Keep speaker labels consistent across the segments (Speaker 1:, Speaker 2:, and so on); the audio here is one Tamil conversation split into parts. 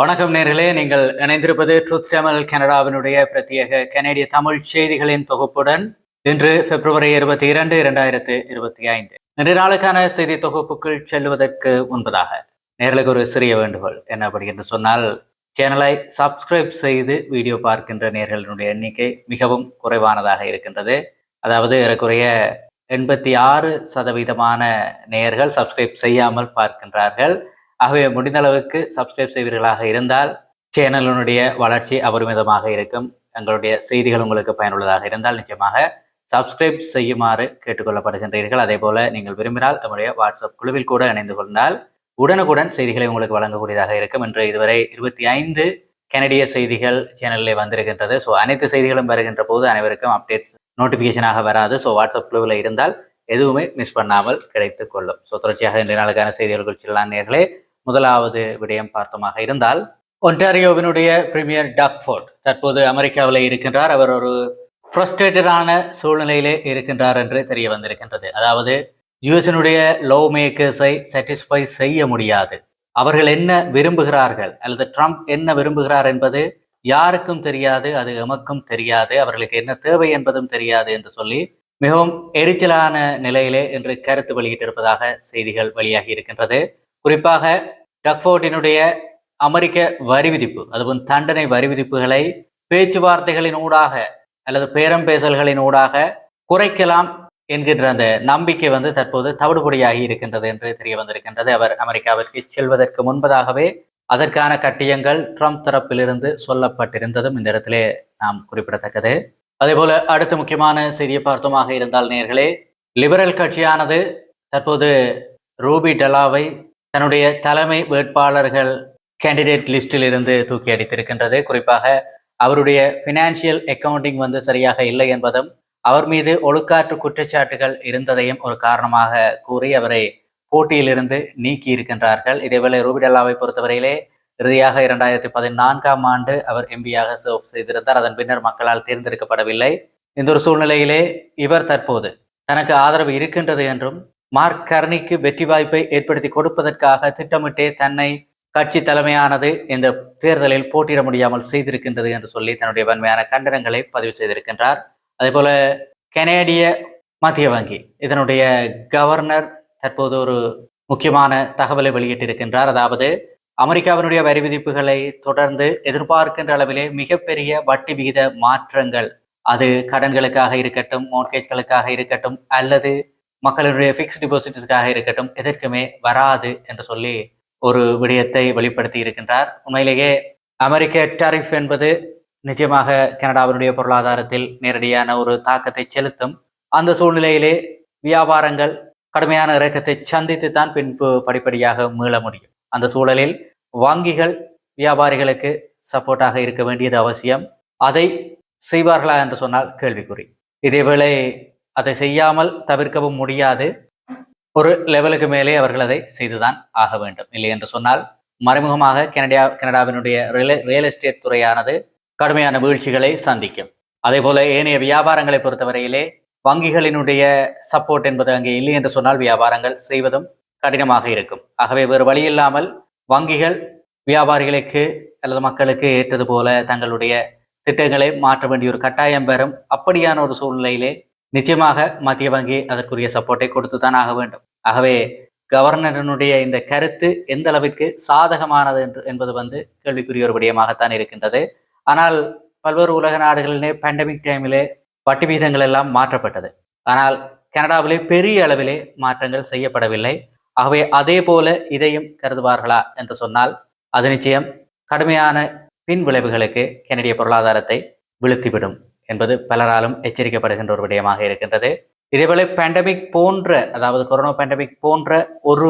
Speaker 1: வணக்கம் நேர்களே. நீங்கள் இணைந்திருப்பது ட்ரூத் தமிழ் கனடாவினுடைய பிரத்யேக கனேடிய தமிழ் செய்திகளின் தொகுப்புடன் இன்று பிப்ரவரி இருபத்தி இரண்டு இரண்டாயிரத்து இருபத்தி ஐந்து. இன்று நாளுக்கான செய்தி தொகுப்புக்குள் செல்வதற்கு முன்பதாக நேர்களுக்கு ஒரு சிறிய வேண்டுகோள். என்ன அப்படி என்று சொன்னால் சேனலை சப்ஸ்கிரைப் செய்து வீடியோ பார்க்கின்ற நேர்களினுடைய எண்ணிக்கை மிகவும் குறைவானதாக இருக்கின்றது. அதாவது ஏறக்குறைய எண்பத்தி ஆறு சதவீதமான நேயர்கள் சப்ஸ்கிரைப் செய்யாமல் பார்க்கின்றார்கள். ஆகவே முடிந்த அளவுக்கு சப்ஸ்கிரைப் செய்வீர்களாக இருந்தால் சேனலினுடைய வளர்ச்சி அபரிமிதமாக இருக்கும். எங்களுடைய செய்திகள் உங்களுக்கு பயனுள்ளதாக இருந்தால் நிச்சயமாக சப்ஸ்கிரைப் செய்யுமாறு கேட்டுக்கொள்ளப்படுகின்றீர்கள். அதே போல நீங்கள் விரும்பினால் நம்முடைய வாட்ஸ்அப் குழுவில் கூட இணைந்து கொண்டால் உடனுக்குடன் செய்திகளை உங்களுக்கு வழங்கக்கூடியதாக இருக்கும். என்று இதுவரை இருபத்தி ஐந்து கனடிய செய்திகள் சேனலில் வந்திருக்கின்றது. ஸோ அனைத்து செய்திகளும் வருகின்ற போது அனைவருக்கும் அப்டேட்ஸ் நோட்டிஃபிகேஷனாக வராது. ஸோ வாட்ஸ்அப் குழுவில் இருந்தால் எதுவுமே மிஸ் பண்ணாமல் கிடைத்துக் கொள்ளும். ஸோ தொடர்ச்சியாக இன்றைய நாளுக்கான செய்திகள் செல்லலாம் நேர்களே முதலாவது விடயம் பார்த்தோமாக இருந்தால் ஒன்டாரியோவினுடைய பிரீமியர் டாக்ஃபோர்ட் தற்போது அமெரிக்காவில் இருக்கின்றார். அவர் ஒரு ஃப்ரஸ்ட்ரேட்டடான சூழ்நிலையிலே இருக்கின்றார் என்று தெரிய வந்திருக்கின்றது. அதாவது யுஎஸினுடைய லோ மேக்கர்ஸை சாட்டிஸ்ஃபை செய்ய முடியாது. அவர்கள் என்ன விரும்புகிறார்கள்? அல்லது ட்ரம்ப் என்ன விரும்புகிறார் என்பது யாருக்கும் தெரியாது அது எமக்கும் தெரியாது அவர்களுக்கு என்ன தேவை என்பதும் தெரியாது என்று சொல்லி மிகவும் எரிச்சலான நிலையிலே இன்று கருத்து வெளியிட்டிருப்பதாக செய்திகள் வெளியாகி இருக்கின்றது. குறிப்பாக டக்ஃபோர்டினுடைய அமெரிக்க வரி விதிப்பு அதுவும் தண்டனை வரி விதிப்புகளை பேச்சுவார்த்தைகளின் ஊடாக அல்லது பேரம் பேசல்களின் ஊடாக குறைக்கலாம் என்கின்ற அந்த நம்பிக்கை வந்து தற்போது தவிடுபடியாகி இருக்கின்றது என்று தெரிய வந்திருக்கின்றது. அவர் அமெரிக்காவிற்கு செல்வதற்கு முன்பதாகவே அதற்கான கட்டியங்கள் ட்ரம்ப் தரப்பிலிருந்து சொல்லப்பட்டிருந்ததும் இந்த இடத்திலே நாம் குறிப்பிடத்தக்கது. அதேபோல அடுத்த முக்கியமான செய்தியை பார்த்தோமாக இருந்தால் நேர்களே லிபரல் கட்சியானது தற்போது ரூபி டலாவை தன்னுடைய தலைமை வேட்பாளர்கள் கேண்டிடேட் லிஸ்டில் இருந்து தூக்கி அடித்திருக்கின்றது. குறிப்பாக அவருடைய ஃபினான்ஷியல் அக்கவுண்டிங் வந்து சரியாக இல்லை என்பதும் அவர் மீது ஒழுக்காற்று குற்றச்சாட்டுகள் இருந்ததையும் ஒரு காரணமாக கூறி அவரை போட்டியிலிருந்து நீக்கி இருக்கின்றார்கள் இதேவேளை ரூபிடல்லாவை பொறுத்தவரையிலே இறுதியாக இரண்டாயிரத்தி பதினான்காம் ஆண்டு அவர் எம்பியாக சர்வ் செய்திருந்தார். அதன் பின்னர் மக்களால் தேர்ந்தெடுக்கப்படவில்லை. இந்த ஒரு சூழ்நிலையிலே இவர் தற்போது தனக்கு ஆதரவு இருக்கின்றது என்றும் மார்க் கர்னிக்கு வெற்றி வாய்ப்பை ஏற்படுத்தி கொடுப்பதற்காக திட்டமிட்டே தன்னை கட்சி தலைமையானது இந்த தேர்தலில் போட்டியிட முடியாமல் செய்திருக்கின்றது என்று சொல்லி தன்னுடைய வன்மையான கண்டனங்களை பதிவு செய்திருக்கின்றார். அதே போல கனேடிய மத்திய வங்கி இதனுடைய கவர்னர் தற்போது ஒரு முக்கியமான தகவலை வெளியிட்டிருக்கின்றார். அதாவது அமெரிக்காவினுடைய வரி விதிப்புகளை தொடர்ந்து எதிர்பார்க்கின்ற அளவிலே மிகப்பெரிய வட்டி விகித மாற்றங்கள் அது கடன்களுக்காக இருக்கட்டும் மோர்கேஜ்களுக்காக இருக்கட்டும் அல்லது மக்களுடைய ஃபிக்ஸ்ட் டிபாசிட்ஸ்க்காக இருக்கட்டும் எதற்குமே வராது என்று சொல்லி ஒரு விடயத்தை வெளிப்படுத்தி இருக்கின்றார். உண்மையிலேயே அமெரிக்க டாரிஃப் என்பது நிச்சயமாக கனடாவினுடைய பொருளாதாரத்தில் நேரடியான ஒரு தாக்கத்தை செலுத்தும். அந்த சூழ்நிலையிலே வியாபாரங்கள் கடுமையான இறக்கத்தை சந்தித்து தான் பின்பு படிப்படியாக மீள முடியும். அந்த சூழலில் வங்கிகள் வியாபாரிகளுக்கு சப்போர்ட்டாக இருக்க வேண்டியது அவசியம். அதை செய்வார்களா என்று சொன்னால் கேள்விக்குறி. இதேவேளை அதை செய்யாமல் தவிர்க்கவும் முடியாது. ஒரு லெவலுக்கு மேலே அவர்கள் அதை செய்துதான் ஆக வேண்டும். இல்லை என்று சொன்னால் மறைமுகமாக கனடா கனடாவினுடைய ரியல் எஸ்டேட் துறையானது கடுமையான வீழ்ச்சிகளை சந்திக்கும். அதே போல ஏனைய வியாபாரங்களை பொறுத்தவரையிலே வங்கிகளினுடைய சப்போர்ட் என்பது அங்கே இல்லை என்று சொன்னால் வியாபாரங்கள் செய்வதும் கடினமாக இருக்கும். ஆகவே வேறு வழி இல்லாமல் வங்கிகள் வியாபாரிகளுக்கு அல்லது மக்களுக்கு ஏற்றது போல தங்களுடைய திட்டங்களை மாற்ற வேண்டிய ஒரு கட்டாயம் பெறும். அப்படியான ஒரு சூழ்நிலையிலே நிச்சயமாக மத்திய வங்கி அதற்குரிய சப்போர்ட்டை கொடுத்து தான் ஆக வேண்டும். ஆகவே கவர்னரினுடைய இந்த கருத்து எந்த அளவிற்கு சாதகமானது என்று என்பது வந்து கேள்விக்குரிய ஒரு விடயமாகத்தான் இருக்கின்றது. ஆனால் பல்வேறு உலக நாடுகளிலே பேண்டமிக் டைமிலே வட்டி வீதங்கள் எல்லாம் மாற்றப்பட்டது. ஆனால் கனடாவிலே பெரிய அளவிலே மாற்றங்கள் செய்யப்படவில்லை. ஆகவே அதே போல இதையும் கருதுவார்களா என்று சொன்னால் அது நிச்சயம் கடுமையான பின் விளைவுகளுக்கு கனடிய பொருளாதாரத்தை வீழ்த்திவிடும். என்பது பலராலும் எச்சரிக்கப்படுகின்ற ஒரு விடயமாக இருக்கின்றது. இதேபோல பேண்டமிக் போன்ற அதாவது கொரோனா பேண்டமிக் போன்ற ஒரு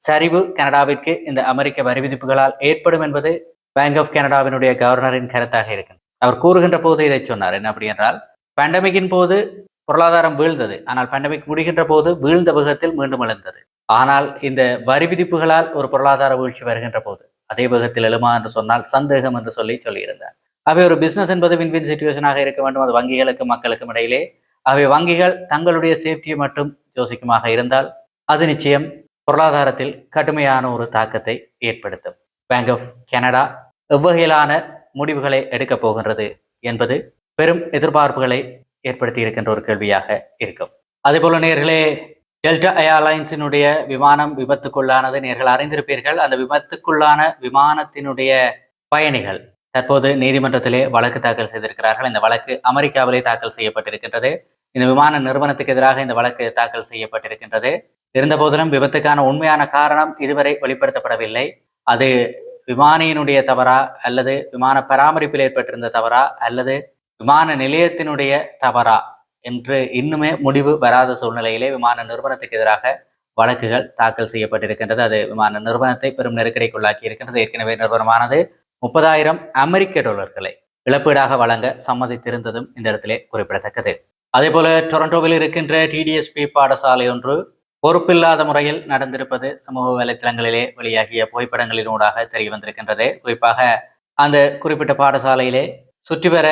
Speaker 1: சரிவு கனடாவிற்கு இந்த அமெரிக்க வரி விதிப்புகளால் ஏற்படும் என்பது பேங்க் ஆஃப் கனடாவினுடைய கவர்னரின் கருத்தாக இருக்கின்றது. அவர் கூறுகின்ற போது இதை சொன்னார். என்ன அப்படி என்றால் பேண்டமிக்கின் போது பொருளாதாரம் வீழ்ந்தது. ஆனால் பேண்டமிக் முடிகின்ற போது வீழ்ந்த விகத்தில் மீண்டும் எழுந்தது. ஆனால் இந்த வரி விதிப்புகளால் ஒரு பொருளாதார வீழ்ச்சி வருகின்ற போது அதே விகத்தில் எழுமா என்று சொன்னால் சந்தேகம் என்று சொல்லி சொல்லியிருந்தார். அவை ஒரு பிசினஸ் என்பது வின்வின் சுச்சுவேஷனாக இருக்க வேண்டும். அது வங்கிகளுக்கும் மக்களுக்கும் இடையிலே. அவை வங்கிகள் தங்களுடைய சேஃப்டியை மட்டும் யோசிக்குமாக இருந்தால் அது நிச்சயம் பொருளாதாரத்தில் கடுமையான ஒரு தாக்கத்தை ஏற்படுத்தும். பேங்க் ஆஃப் கனடா எவ்வகையிலான முடிவுகளை எடுக்கப் போகின்றது என்பது பெரும் எதிர்பார்ப்புகளை ஏற்படுத்தி இருக்கின்ற ஒரு கேள்வியாக இருக்கும். அதேபோல நேர்களே டெல்டா ஏர்லைன்ஸினுடைய விமானம் விபத்துக்குள்ளானது. நேர்கள் அறிந்திருப்பீர்கள் அந்த விபத்துக்குள்ளான விமானத்தினுடைய பயணிகள் தற்போது நீதிமன்றத்திலே வழக்கு தாக்கல் செய்திருக்கிறார்கள். இந்த வழக்கு அமெரிக்காவிலே தாக்கல் செய்யப்பட்டிருக்கின்றது. இந்த விமான நிறுவனத்துக்கு எதிராக இந்த வழக்கு தாக்கல் செய்யப்பட்டிருக்கின்றது. இருந்த போதிலும் விபத்துக்கான உண்மையான காரணம் இதுவரை வெளிப்படுத்தப்படவில்லை. அது விமானியினுடைய தவறா அல்லது விமான பராமரிப்பில் ஏற்பட்டிருந்த தவறா அல்லது விமான நிலையத்தினுடைய தவறா என்று இன்னுமே முடிவு வராத சூழ்நிலையிலே விமான நிறுவனத்துக்கு எதிராக வழக்குகள் தாக்கல் செய்யப்பட்டிருக்கின்றது. அது விமான நிறுவனத்தை பெரும் நெருக்கடிக்குள்ளாக்கி இருக்கின்றது ஏற்கனவே நிறுவனமானது முப்பதாயிரம் அமெரிக்க டாலர்களை இழப்பீடாக வழங்க சம்மதித்திருந்ததும் இந்த இடத்திலே குறிப்பிடத்தக்கது. அதே போல டொரண்டோவில் இருக்கின்ற டிடிஎஸ்பி பாடசாலை ஒன்று பொறுப்பில்லாத முறையில் நடந்திருப்பது சமூக வலைத்தளங்களிலே வெளியாகிய புகைப்படங்களினூடாக தெரிய வந்திருக்கின்றது. குறிப்பாக அந்த குறிப்பிட்ட பாடசாலையிலே சுற்றி வர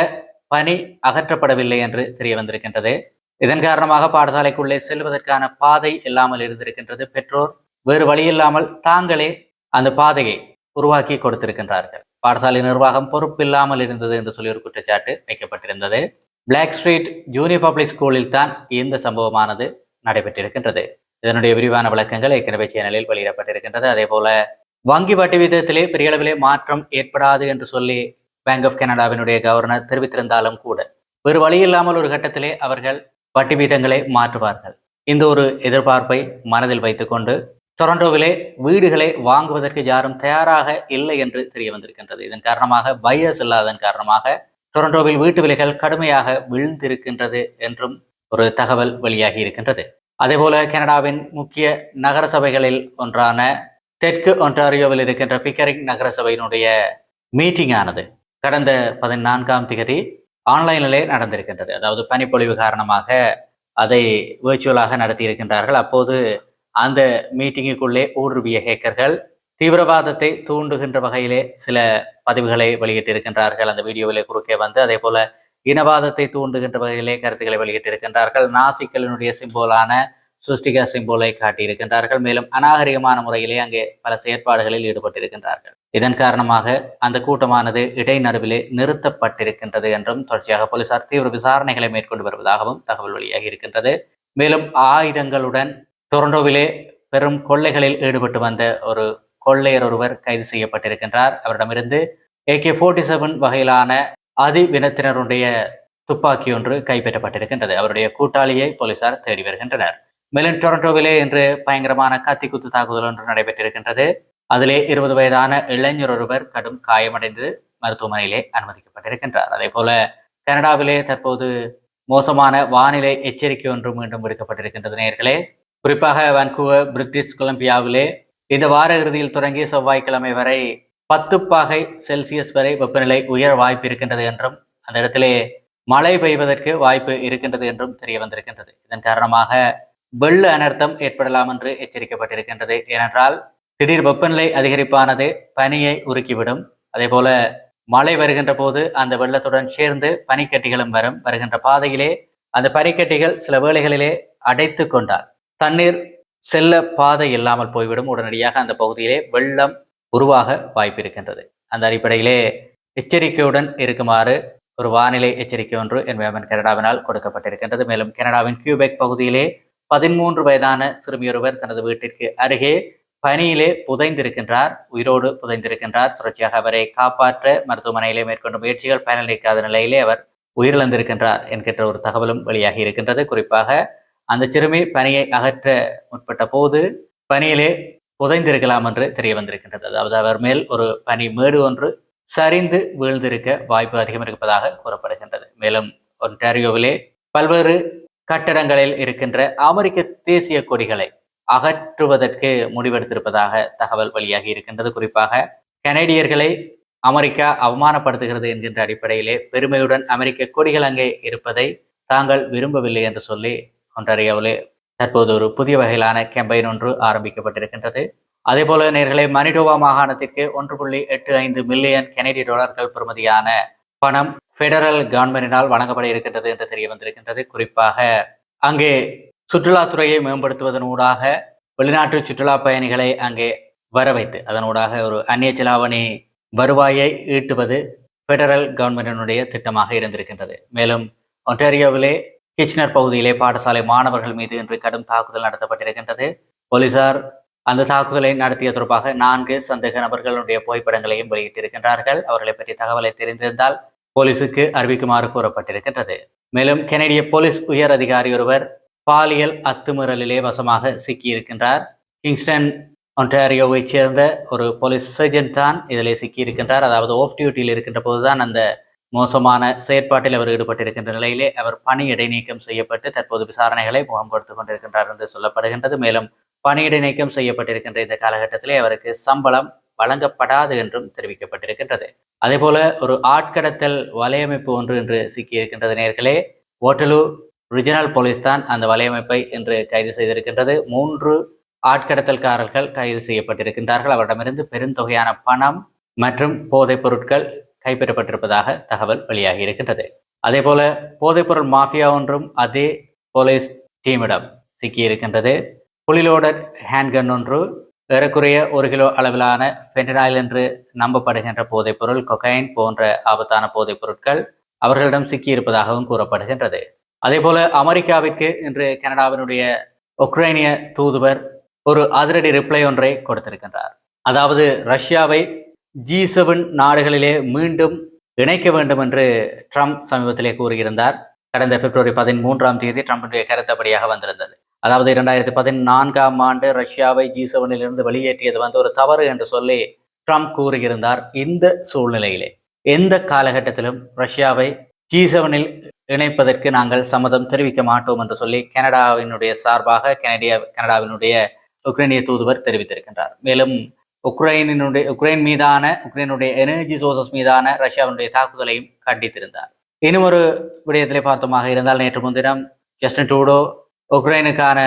Speaker 1: பணி அகற்றப்படவில்லை என்று தெரிய வந்திருக்கின்றது. இதன் காரணமாக பாடசாலைக்குள்ளே செல்வதற்கான பாதை இல்லாமல் இருந்திருக்கின்றது. பெற்றோர் வேறு வழியில்லாமல் தாங்களே அந்த பாதையை உருவாக்கி கொடுத்திருக்கின்றார்கள். பாடசாலை நிர்வாகம் பொறுப்பில்லாமல் இருந்தது என்று சொல்லி ஒரு குற்றச்சாட்டு வைக்கப்பட்டிருந்தது. பிளாக் ஸ்ட்ரீட் ஜூனியர் பப்ளிக் ஸ்கூலில் தான் இந்த சம்பவமானது நடைபெற்றிருக்கின்றது. இதனுடைய விரிவான விளக்கங்கள் ஏற்கனவே சேனலில் வெளியிடப்பட்டிருக்கின்றது. அதே போல வங்கி வட்டி விகிதத்திலே பெரிய அளவிலே மாற்றம் ஏற்படாது என்று சொல்லி பேங்க் ஆஃப் கனடாவினுடைய கவர்னர் தெரிவித்திருந்தாலும் கூட வேறு வழி இல்லாமல் ஒரு கட்டத்திலே அவர்கள் வட்டி வீதங்களை மாற்றுவார்கள். இந்த ஒரு எதிர்பார்ப்பை மனதில் வைத்துக்கொண்டு டொரண்டோவிலே வீடுகளை வாங்குவதற்கு யாரும் தயாராக இல்லை என்று தெரிய வந்திருக்கின்றது. இதன் காரணமாக பையர்ஸ் இல்லாததன் காரணமாக டொரண்டோவில் வீட்டு விலைகள் கடுமையாக விழுந்திருக்கின்றது என்றும் ஒரு தகவல் வெளியாகி இருக்கின்றது. அதேபோல கனடாவின் முக்கிய நகர சபைகளில் ஒன்றான தெற்கு ஒன்டாரியோவில் இருக்கின்ற பிக்கரிங் நகர சபையினுடைய மீட்டிங் ஆனது கடந்த பதினான்காம் திகதி ஆன்லைனிலே நடந்திருக்கின்றது. அதாவது பனிப்பொழிவு காரணமாக அதை வேர்ச்சுவலாக நடத்தி இருக்கின்றார்கள் அப்போது அந்த மீட்டிங்குக்குள்ளே ஊடுருவிய ஹேக்கர்கள் தீவிரவாதத்தை தூண்டுகின்ற வகையிலே சில பதிவுகளை வெளியிட்டிருக்கின்றார்கள். அந்த வீடியோவிலே குறுக்கே வந்து அதே போல இனவாதத்தை தூண்டுகின்ற வகையிலே கருத்துக்களை வெளியிட்டிருக்கின்றார்கள். நாசிக்களினுடைய சிம்போலான சுஷ்டிகா சிம்போலை காட்டியிருக்கின்றார்கள். மேலும் அநாகரிகமான முறையிலே அங்கே பல செயற்பாடுகளில் ஈடுபட்டிருக்கின்றார்கள். இதன் காரணமாக அந்த கூட்டமானது இடைநடுவிலே நிறுத்தப்பட்டிருக்கின்றது என்றும் தொடர்ச்சியாக போலீசார் தீவிர விசாரணைகளை மேற்கொண்டு வருவதாகவும் தகவல் வெளியாகி இருக்கின்றது மேலும் ஆயுதங்களுடன் டொரண்டோவிலே பெரும் கொள்ளைகளில் ஈடுபட்டு வந்த ஒரு கொள்ளையர் ஒருவர் கைது செய்யப்பட்டிருக்கின்றார். அவரிடமிருந்து ஏகே ஃபோர்ட்டி செவன் வகையிலான அதிவினத்தினருடைய துப்பாக்கி ஒன்று கைப்பற்றப்பட்டிருக்கின்றது. அவருடைய கூட்டாளியை போலீசார் தேடி வருகின்றனர். மேலும் டொரண்டோவிலே இன்று பயங்கரமான கத்தி குத்து தாக்குதல் ஒன்று நடைபெற்றிருக்கின்றது. அதிலே இருபது வயதான இளைஞர் ஒருவர் கடும் காயமடைந்து மருத்துவமனையிலே அனுமதிக்கப்பட்டிருக்கின்றார். அதே போல கனடாவிலே தற்போது மோசமான வானிலை எச்சரிக்கை ஒன்று மீண்டும் விடுக்கப்பட்டிருக்கின்றது நேர்களே. குறிப்பாக வான்கூவர் பிரிட்டிஷ் கொலம்பியாவிலே இந்த வார இறுதியில் தொடங்கி செவ்வாய்க்கிழமை வரை பத்து பாகை செல்சியஸ் வரை வெப்பநிலை உயர வாய்ப்பு இருக்கின்றது என்றும் அந்த இடத்திலே மழை பெய்வதற்கு வாய்ப்பு இருக்கின்றது என்றும் தெரிய வந்திருக்கின்றது. இதன் காரணமாக வெள்ள அனர்த்தம் ஏற்படலாம் என்று எச்சரிக்கப்பட்டிருக்கின்றது. ஏனென்றால் திடீர் வெப்பநிலை அதிகரிப்பானது பனியை உருக்கிவிடும். அதே போல மழை வருகின்ற போது அந்த வெள்ளத்துடன் சேர்ந்து பனிக்கட்டிகளும் வரும். வருகின்ற பாதையிலே அந்த பனிக்கட்டிகள் சில வேளைகளிலே அடைத்து கொண்டால் தண்ணீர் செல்ல பாதை இல்லாமல் போய்விடும். உடனடியாக அந்த பகுதியிலே வெள்ளம் உருவாக வாய்ப்பு இருக்கின்றது. அந்த அடிப்படையிலே எச்சரிக்கையுடன் இருக்குமாறு ஒரு வானிலை எச்சரிக்கை ஒன்று என்பவன் கனடாவினால் கொடுக்கப்பட்டிருக்கின்றது. மேலும் கனடாவின் கியூபெக் பகுதியிலே பதிமூன்று வயதான சிறுமியொருவர் தனது வீட்டிற்கு அருகே பனியிலே புதைந்திருக்கின்றார். உயிரோடு புதைந்திருக்கின்றார். தொடர்ச்சியாக அவரை காப்பாற்ற மருத்துவமனையிலே மேற்கொண்ட முயற்சிகள் பயனளிக்காத நிலையிலே அவர் உயிரிழந்திருக்கின்றார் என்கின்ற ஒரு தகவலும் வெளியாகி இருக்கின்றது. குறிப்பாக அந்த சிறுமி பனியை அகற்ற முற்பட்ட போது பனியிலே புதைந்திருக்கலாம் என்று தெரிய வந்திருக்கின்றது. அதாவது அவர் மேல் ஒரு பனி மேடு ஒன்று சரிந்து வீழ்ந்திருக்க வாய்ப்பு அதிகம் இருப்பதாக கூறப்படுகின்றது. மேலும் ஒன்டாரியோவிலே பல்வேறு கட்டடங்களில் இருக்கின்ற அமெரிக்க தேசிய கொடிகளை அகற்றுவதற்கு முடிவெடுத்திருப்பதாக தகவல் வெளியாகி இருக்கின்றது. குறிப்பாக கனேடியர்களை அமெரிக்கா அவமானப்படுத்துகிறது என்கின்ற அடிப்படையிலே பெருமையுடன் அமெரிக்க கொடிகள் அங்கே இருப்பதை தாங்கள் விரும்பவில்லை என்று சொல்லி ஒன்றாரியாவிலே தற்போது ஒரு புதிய வகையிலான கேம்பெயின் ஒன்று ஆரம்பிக்கப்பட்டிருக்கின்றது. அதே போல நேர்களை மனிடோவா மாகாணத்திற்கு ஒன்று புள்ளி எட்டு ஐந்து மில்லியன் கெனடிய டாலர்கள் பெறுமதியான பணம் பெடரல் கவர்மெண்டினால் வழங்கப்பட இருக்கின்றது என்று தெரிய வந்திருக்கின்றது. குறிப்பாக அங்கே சுற்றுலாத்துறையை மேம்படுத்துவதன் ஊடாக வெளிநாட்டு சுற்றுலா பயணிகளை அங்கே வர வைத்து அதனூடாக ஒரு அந்நிய செலாவணி வருவாயை ஈட்டுவது பெடரல் கவர்மெண்டினுடைய திட்டமாக இருந்திருக்கின்றது. மேலும் ஒன்டாரியோவிலே கிச்னர் பகுதியிலே பாடசாலை மாணவர்கள் மீது இன்று கடும் தாக்குதல் நடத்தப்பட்டிருக்கின்றது. போலீசார் அந்த தாக்குதலை நடத்திய தொடர்பாக நான்கு சந்தேக நபர்களுடைய புகைப்படங்களையும் வெளியிட்டிருக்கின்றார்கள். அவர்களை பற்றி தகவலை தெரிந்திருந்தால் போலீசுக்கு அறிவிக்குமாறு கூறப்பட்டிருக்கின்றது. மேலும் கெனடிய போலீஸ் உயர் அதிகாரி ஒருவர் பாலியல் அத்துமீறலிலே வசமாக சிக்கியிருக்கின்றார். கிங்ஸ்டன் ஒன்டாரியோவைச் சேர்ந்த ஒரு போலீஸ் சர்ஜன் தான் இதில் சிக்கியிருக்கின்றார். அதாவது ஆஃப் டியூட்டியில் இருக்கின்ற போதுதான் அந்த மோசமான செயற்பாட்டில் அவர் ஈடுபட்டிருக்கின்ற நிலையிலே அவர் பணி இடைநீக்கம் செய்யப்பட்டு தற்போது விசாரணைகளை முகம்படுத்திக் கொண்டிருக்கின்றார் என்று சொல்லப்படுகின்றது. மேலும் பணி இடைநீக்கம் செய்யப்பட்டிருக்கின்ற இந்த காலகட்டத்திலே அவருக்கு சம்பளம் வழங்கப்படாது என்றும் தெரிவிக்கப்பட்டிருக்கின்றது. அதேபோல ஒரு ஆட்கடத்தல் வலையமைப்பு ஒன்று என்று சிக்கியிருக்கின்றது நேர்களே. ஓட்டலூர் ரிஜினல் போலீஸ் தான் அந்த வலையமைப்பை இன்று கைது செய்திருக்கின்றது. மூன்று ஆட்கடத்தல்காரர்கள் கைது செய்யப்பட்டிருக்கின்றார்கள். அவரிடமிருந்து பெருந்தொகையான பணம் மற்றும் போதைப் பொருட்கள் கைப்பற்றப்பட்டிருப்பதாக தகவல் வெளியாகி இருக்கின்றது. அதே போல போதைப்பொருள் மாஃபியா ஒன்றும் அதே போலீஸ் டீமிடம் சிக்கியிருக்கின்றது புலிலோட ஹேண்ட்கன் ஒன்று ஏறக்குறைய ஒரு கிலோ அளவிலான ஃபென்டனாயில் என்று நம்பப்படுகின்ற போதைப்பொருள் கொகைன் போன்ற ஆபத்தான போதைப் பொருட்கள் அவர்களிடம் சிக்கியிருப்பதாகவும் கூறப்படுகின்றது. அதே போல அமெரிக்காவிற்கு இன்று கனடாவினுடைய உக்ரைனிய தூதுவர் ஒரு அதிரடி ரிப்ளை ஒன்றை கொடுத்திருக்கின்றார். அதாவது ரஷ்யாவை ஜி செவன் நாடுகளிலே மீண்டும் இணைக்க வேண்டும் என்று ட்ரம்ப் சமீபத்திலே கூறியிருந்தார். கடந்த பிப்ரவரி பதிமூன்றாம் தேதி ட்ரம்பினுடைய கருத்தப்படியாக வந்திருந்தது. அதாவது இரண்டாயிரத்தி பதினான்காம் ஆண்டு ரஷ்யாவை ஜி செவனிலிருந்து வெளியேற்றியது வந்து ஒரு தவறு என்று சொல்லி ட்ரம்ப் கூறியிருந்தார். இந்த சூழ்நிலையிலே எந்த காலகட்டத்திலும் ரஷ்யாவை ஜி செவனில் இணைப்பதற்கு நாங்கள் சம்மதம் தெரிவிக்க மாட்டோம் என்று சொல்லி கனடாவினுடைய சார்பாக கனடிய கனடாவினுடைய உக்ரைனிய தூதுவர் தெரிவித்திருக்கின்றார். மேலும் உக்ரைனினுடைய உக்ரைன் மீதான உக்ரைனுடைய எனர்ஜி சோர்சஸ் மீதான ரஷ்யாவினுடைய தாக்குதலையும் கண்டித்திருந்தார். இன்னும் ஒரு விடயத்திலே பார்த்தோமாக இருந்தால் நேற்று முன்தினம் ஜஸ்டின் டூடோ உக்ரைனுக்கான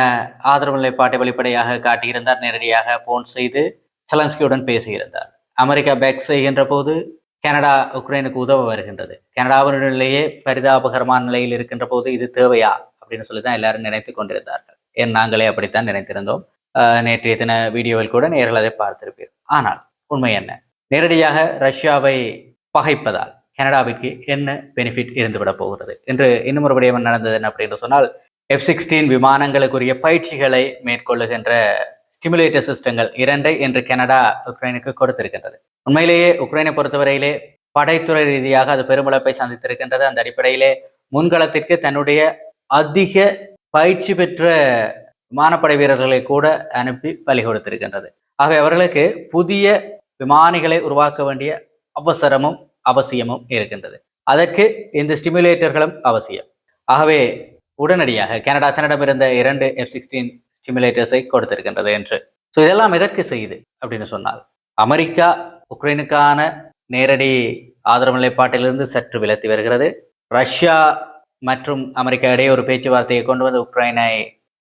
Speaker 1: ஆதரவு நிலைப்பாட்டை வெளிப்படையாக காட்டியிருந்தார். நேரடியாக போன் செய்து செலன்ஸ்கியுடன் பேசியிருந்தார். அமெரிக்கா பேக் செய்கின்ற போது கனடா உக்ரைனுக்கு உதவ வருகின்றது. கனடாவினுடைய பரிதாபகரமான நிலையில் இருக்கின்ற போது இது தேவையா? அப்படின்னு சொல்லி தான் எல்லாரும் நினைத்து கொண்டிருந்தார்கள். ஏன் நாங்களே அப்படித்தான் நினைத்திருந்தோம்? நேற்றைய தின வீடியோவில் கூட நேர்கள் அதை பார்த்திருப்பீர். ஆனால் உண்மை என்ன? நேரடியாக ரஷ்யாவை பகைப்பதால் கனடாவிற்கு என்ன பெனிஃபிட் இருந்துவிட போகிறது? என்று இன்னும் ஒரு விடயம் நடந்தது என்ன அப்படின்னு சொன்னால் எஃப் சிக்ஸ்டீன் விமானங்களுக்குரிய பயிற்சிகளை மேற்கொள்ளுகின்ற ஸ்டிமுலேட்டர் சிஸ்டங்கள் இரண்டை என்று கனடா உக்ரைனுக்கு கொடுத்திருக்கின்றது. உண்மையிலேயே உக்ரைனை பொறுத்தவரையிலே படைத்துறை ரீதியாக அது பெருமிழப்பை சந்தித்திருக்கின்றது. அந்த அடிப்படையிலே முன்களத்திற்கு தன்னுடைய அதிக பயிற்சி பெற்ற விமானப்படை வீரர்களை கூட அனுப்பி பலி கொடுத்திருக்கின்றது. ஆகவே அவர்களுக்கு புதிய விமானிகளை உருவாக்க வேண்டிய அவசரமும் அவசியமும் இருக்கின்றது. அதற்கு இந்த ஸ்டிமுலேட்டர்களும் அவசியம். ஆகவே உடனடியாக கனடா தன்னிடமிருந்த இரண்டு எஃப் சிக்ஸ்டீன் ஸ்டிமுலேட்டர்ஸை கொடுத்திருக்கின்றது என்று. ஸோ இதெல்லாம் எதற்கு செய்யுது அப்படின்னு சொன்னால் அமெரிக்கா உக்ரைனுக்கான நேரடி ஆதரவு நிலைப்பாட்டிலிருந்து சற்று விலத்தி வருகிறது. ரஷ்யா மற்றும் அமெரிக்கா இடையே ஒரு பேச்சுவார்த்தையை கொண்டு வந்து உக்ரைனை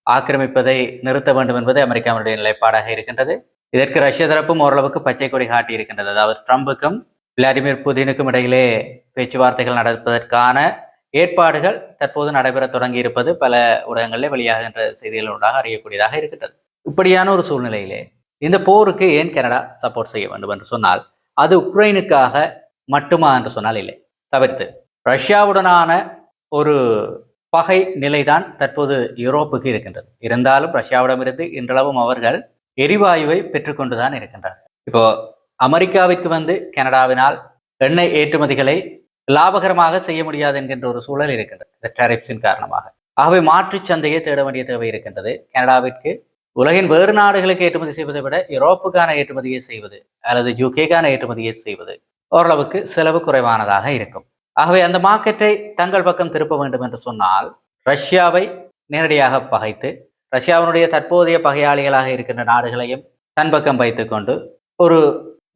Speaker 1: ஆக்கிரமிப்பதை நிறுத்த வேண்டும் என்பது அமெரிக்காவினுடைய நிலைப்பாடாக இருக்கின்றது. இதற்கு ரஷ்ய தரப்பும் ஓரளவுக்கு பச்சை கொடி காட்டி இருக்கின்றது அதாவது ட்ரம்புக்கும் விளாடிமிர் புதினுக்கும் இடையிலே பேச்சுவார்த்தைகள் நடப்பதற்கான ஏற்பாடுகள் தற்போது நடைபெற தொடங்கி இருப்பது பல ஊடகங்களில் வெளியாகின்ற உண்டாக அறியக்கூடியதாக இருக்கின்றது. இப்படியான ஒரு சூழ்நிலையிலே இந்த போருக்கு ஏன் கனடா சப்போர்ட் செய்ய வேண்டும் என்று சொன்னால் அது உக்ரைனுக்காக மட்டுமா என்று சொன்னால் இல்லை. தவிர்த்து ரஷ்யாவுடனான ஒரு பகை நிலைதான் தற்போது யூரோப்புக்கு இருக்கின்றது. இருந்தாலும் ரஷ்யாவிடமிருந்து இன்றளவும் அவர்கள் எரிவாயுவை பெற்றுக்கொண்டுதான் இருக்கின்றார். இப்போ அமெரிக்காவிற்கு வந்து கனடாவினால் எண்ணெய் ஏற்றுமதிகளை லாபகரமாக செய்ய முடியாது என்கின்ற ஒரு சூழல் இருக்கின்றது இந்த டெரிப்ஸின் காரணமாக. ஆகவே மாற்று சந்தையை தேட வேண்டிய தேவை இருக்கின்றது. கனடாவிற்கு உலகின் வேறு நாடுகளுக்கு ஏற்றுமதி செய்வதை விட யூரோப்புக்கான ஏற்றுமதியை செய்வது அல்லது யூகேக்கான ஏற்றுமதியை செய்வது ஓரளவுக்கு செலவு குறைவானதாக இருக்கும். ஆகவே அந்த மார்க்கெட்டை தங்கள் பக்கம் திருப்ப வேண்டும் என்று சொன்னால் ரஷ்யாவை நேரடியாக பகைத்து ரஷ்யாவினுடைய தற்போதைய பகையாளிகளாக இருக்கின்ற நாடுகளையும் தன் பக்கம் வைத்துக்கொண்டு ஒரு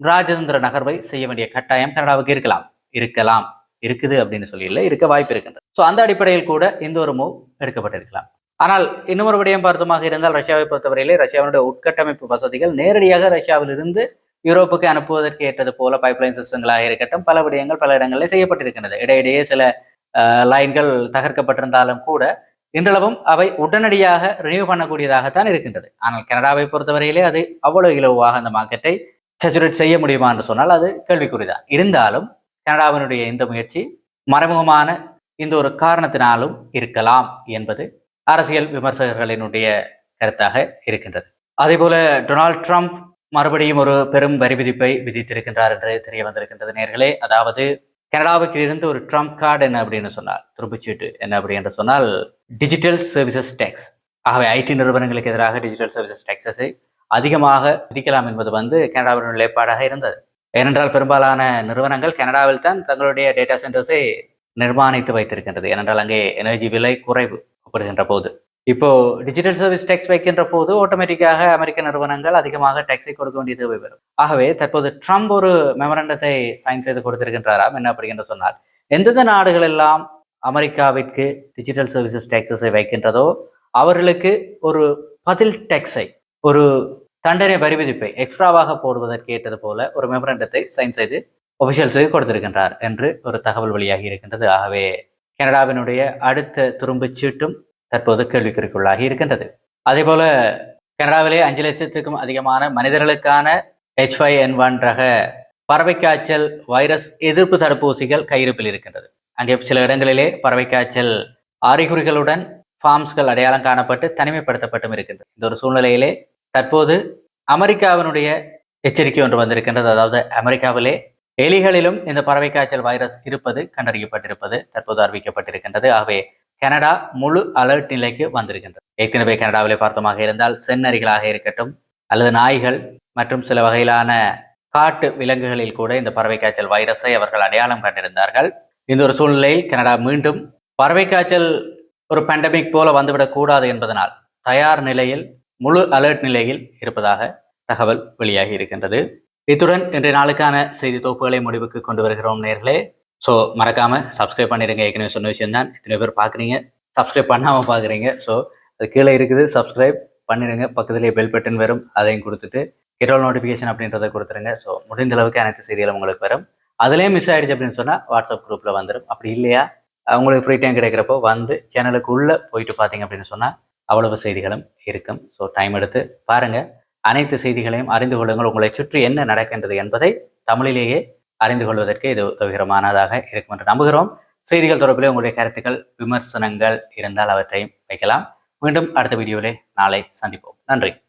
Speaker 1: ராஜதந்திர நகர்வை செய்ய வேண்டிய கட்டாயம் கனடாவுக்கு இருக்கலாம். இருக்கலாம். இருக்குது அப்படின்னு சொல்லி இல்லை இருக்க வாய்ப்பு இருக்கின்றது. ஸோ அந்த அடிப்படையில் கூட இந்த ஒரு மூவ் எடுக்கப்பட்டிருக்கலாம். ஆனால் இன்னொரு விடயம் பார்த்தமாக இருந்தால் ரஷ்யாவை பொறுத்தவரையிலே ரஷ்யாவினுடைய உட்கட்டமைப்பு வசதிகள் நேரடியாக ரஷ்யாவிலிருந்து யூரோப்புக்கு அனுப்புவதற்கு ஏற்றது போல பைப்லைன் சிஸ்டங்களாக இருக்கட்டும் பல விடயங்கள் பல இடங்களில் செய்யப்பட்டிருக்கின்றது. இடையிடையே சில லைன்கள் தகர்க்கப்பட்டிருந்தாலும் கூட இன்றளவும் அவை உடனடியாக ரினியூ பண்ணக்கூடியதாகத்தான் இருக்கின்றது. ஆனால் கனடாவை பொறுத்தவரையிலே அது அவ்வளவு இலவாக அந்த மார்க்கெட்டை சச்சுரேட் செய்ய முடியுமா என்று சொன்னால் அது கேள்விக்குறிதான். இருந்தாலும் கனடாவினுடைய இந்த முயற்சி மறைமுகமான இந்த ஒரு காரணத்தினாலும் இருக்கலாம் என்பது அரசியல் விமர்சகர்களினுடைய கருத்தாக இருக்கின்றது. அதேபோல டொனால்ட் ட்ரம்ப் மறுபடியும் ஒரு பெரும் வரி விதிப்பை விதித்திருக்கின்றார் என்று தெரிய வந்திருக்கின்றது நேர்களே. அதாவது கனடாவுக்கு இருந்து ஒரு ட்ரம்ப் கார்டு என்ன அப்படின்னு சொன்னால் துருப்புச்சீட்டு என்ன அப்படி என்று சொன்னால் டிஜிட்டல் சர்வீசஸ் டேக்ஸ் ஆகவே ஐடி நிறுவனங்களுக்கு எதிராக டிஜிட்டல் சர்வீசஸ் டேக்ஸஸை அதிகமாக விதிக்கலாம் என்பது வந்து கனடாவின் நிலைப்பாடாக இருந்தது. ஏனென்றால் பெரும்பாலான நிறுவனங்கள் கனடாவில் தான் தங்களுடைய டேட்டா சென்டர்ஸை நிர்மாணித்து வைத்திருக்கின்றது. ஏனென்றால் அங்கே எனர்ஜி விலை குறைவு ஒப்படுகின்ற போது. இப்போ டிஜிட்டல் சர்வீஸ் டேக்ஸ் வைக்கின்ற போது ஆட்டோமேட்டிக்காக அமெரிக்க நிறுவனங்கள் அதிகமாக டேக்ஸை கொடுக்க வேண்டிய தேவை வரும் ஆகவே தற்போது ட்ரம்ப் ஒரு மெமரண்டத்தை சைன் செய்து கொடுத்திருக்கின்றாராம். என்ன அப்படிங்கிற சொன்னால் எந்தெந்த நாடுகள் எல்லாம் அமெரிக்காவிற்கு டிஜிட்டல் சர்வீசஸ் டேக்ஸஸை வைக்கின்றதோ அவர்களுக்கு ஒரு பதில் டேக்ஸை ஒரு தண்டனை வரி விதிப்பை எக்ஸ்ட்ராவாக போடுவதற்கு ஏற்றது போல ஒரு மெமரண்டத்தை சைன் செய்து ஒபிஷியல்ஸுக்கு கொடுத்திருக்கின்றார் என்று ஒரு தகவல் வெளியாகி இருக்கின்றது. ஆகவே கனடாவினுடைய அடுத்த துரும்புச் சீட்டும் தற்போது கேள்விக்குறிக்குள்ளாகி இருக்கின்றது. அதே போல கனடாவிலே அஞ்சு லட்சத்துக்கும் அதிகமான மனிதர்களுக்கான ஹெச் ஃபைவ் என் ஒன் ரக பறவை காய்ச்சல் வைரஸ் எதிர்ப்பு தடுப்பூசிகள் கையிருப்பில் இருக்கின்றது. அங்கே சில இடங்களிலே பறவை காய்ச்சல் அறிகுறிகளுடன் ஃபார்ம்ஸ்கள் அடையாளம் காணப்பட்டு தனிமைப்படுத்தப்பட்டும் இருக்கின்றது. இந்த ஒரு சூழ்நிலையிலே தற்போது அமெரிக்காவினுடைய எச்சரிக்கை ஒன்று வந்திருக்கின்றது. அதாவது அமெரிக்காவிலே எலிகளிலும் இந்த பறவை காய்ச்சல் வைரஸ் இருப்பது கண்டறியப்பட்டிருப்பது தற்போது அறிவிக்கப்பட்டிருக்கின்றது. ஆகவே கனடா முழு அலர்ட் நிலைக்கு வந்திருக்கின்றது. ஏற்கனவே கனடாவிலே பார்த்தமாக இருந்தால் செந்நரிகளாக இருக்கட்டும் அல்லது நாய்கள் மற்றும் சில வகையிலான காட்டு விலங்குகளில் கூட இந்த பறவை காய்ச்சல் வைரஸை அவர்கள் அடையாளம் கண்டிருந்தார்கள். இந்த ஒரு சூழ்நிலையில் கனடா மீண்டும் பறவை காய்ச்சல் ஒரு பேண்டமிக் போல வந்துவிடக்கூடாது என்பதனால் தயார் நிலையில் முழு அலர்ட் நிலையில் இருப்பதாக தகவல் வெளியாகி இருக்கின்றது. இத்துடன் இன்றைய நாளுக்கான செய்தி தொகுப்புகளை முடிவுக்கு கொண்டு வருகிறோம் நேர்களே. ஸோ மறக்காமல் சப்ஸ்கிரைப் பண்ணிடுங்க ஏற்கனவே சொன்ன விஷயம் தான் இத்தனை பேர் பார்க்குறீங்க சப்ஸ்கிரைப் பண்ணாமல் பார்க்குறீங்க ஸோ அது கீழே இருக்குது. சப்ஸ்கிரைப் பண்ணிடுங்க பக்கத்துலேயே பெல் பட்டன் வரும். அதையும் கொடுத்துட்டு கெட்டோல் நோட்டிஃபிகேஷன் அப்படின்றத கொடுத்துருங்க. ஸோ முடிந்த அளவுக்கு அனைத்து செய்திகளும் உங்களுக்கு வரும். அதுலேயே மிஸ் ஆகிடுச்சு அப்படின்னு சொன்னால் வாட்ஸ்அப் குரூப்பில் வந்துடும் அப்படி இல்லையா? உங்களுக்கு ஃப்ரீ டைம் கிடைக்கிறப்போ வந்து சேனலுக்கு உள்ளே போயிட்டு பார்த்தீங்க அப்படின்னு சொன்னால் அவ்வளவு செய்திகளும் இருக்கும். ஸோ டைம் எடுத்து பாருங்கள் அனைத்து செய்திகளையும் அறிந்து கொள்ளுங்கள். உங்களை சுற்றி என்ன நடக்கின்றது என்பதை தமிழிலேயே அறிந்து கொள்வதற்கு இது உதவிகரமானதாக இருக்கும் என்று நம்புகிறோம். செய்திகள் தொடர்பில் உங்களுடைய கருத்துக்கள் விமர்சனங்கள் இருந்தால் அவற்றையும் வைக்கலாம். மீண்டும் அடுத்த வீடியோவிலே நாளை சந்திப்போம். நன்றி.